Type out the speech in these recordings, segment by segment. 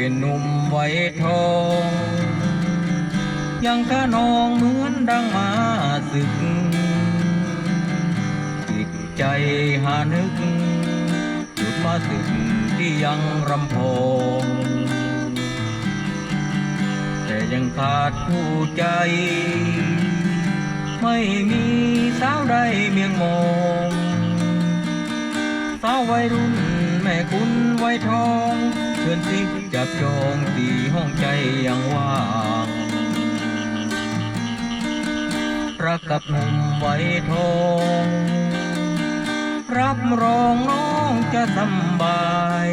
เป็นหนุ่มไว้ทอง ยังกะนองเหมือนดังมาศึกจิตใจหานึกจุดมาศึกที่ยังรำพองแต่ยังขาดผู้ใจ ไม่มีสาวใดเมียงมองสาววัยรุ่นแม่คุณไว้ทอง เชิญสิจับจองตีห้องใจยังว่างรักกับหนุ่มไว้ทอง รับรองน้องจะสบาย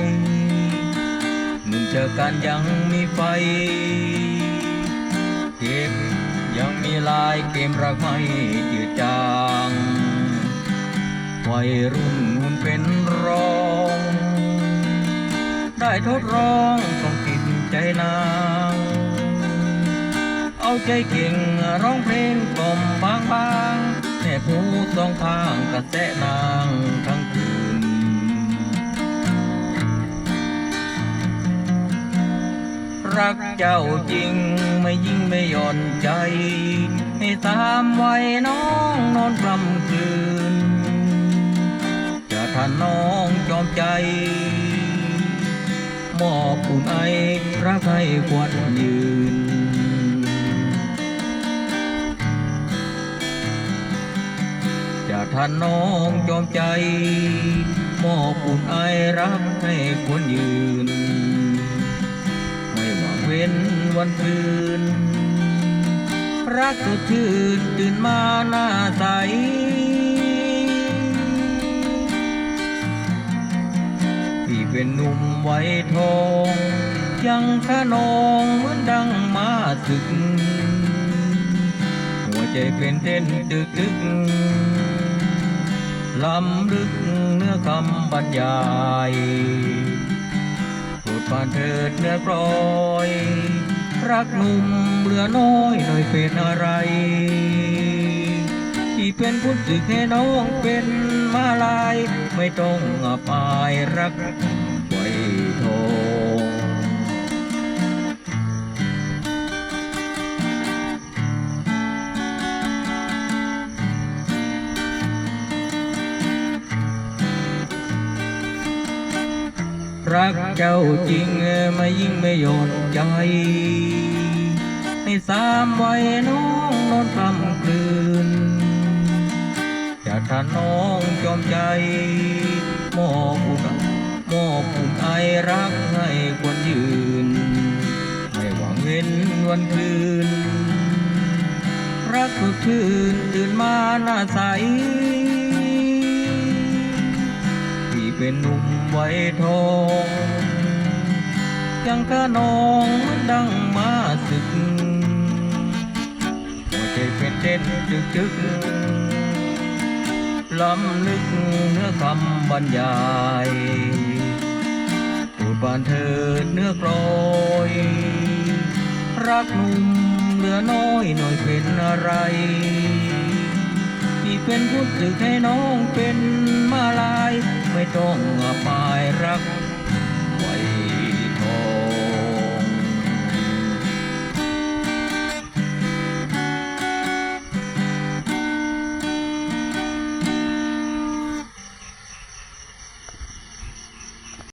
หนุ่มเจอกันยังมีไฟ เก็บยังมีลายเกมรักไม่จืดจางวัยรุ่นหุ่นเป็นรอ ทดลองต้องติดใจนาง เอาใจเก่งร้องเพลงกล่มบางบางแน่หูสองข้างกระแสนางทั้งคืน รักเจ้าจริงไม่ยิ่งไม่ย่อนใจ ให้ตามไว้น้องนอนกลำคืน มอบอุ่นไอรักให้ควันยืน จะท่านน้องจอมใจ มอบอุ่นไอรักให้ควรยืน ไม่หวังเว้นวันคืน รักสดชื่นตื่นมาหน้าใส เป็นหนุ่มไว้ทอง ยังขนองเหมือนดังมาศึก หัวใจเป็นเต้นตึกตึกลำลึกเนื้อคำบรรยายโปรดปานเถิดเนื้อกรอยรักหนุ่มเหลือน้อยหน่อยเป็นอะไร ที่เป็นผู้สึกให้น้องเป็นมาลาย ไม่ต้องอับอายรัก ทงรักเจ้าจริงไม่ยิ่งไม่หย่อนใจให้สามไว้น้องนอนกลำคืนจะท่านน้องจอมใจมอ รักให้ควรยืน ไม่หวังเว้นวันคืน รักสดชื่นตื่นมาหน้าใส ที่เป็นหนุ่มไว้ทองยังกะนองเหมือนดังมาศึกหัวใจเป็นเต้นจึกจึกล้ำลึกเนื้อคำบรรยาย บานเธอเนื้อกลอยรักหนุ่มเหลือน้อยหน่อยเป็นอะไรที่เป็นผู้สึกให้น้องเป็นมาลาย ไม่ต้องอับอายรัก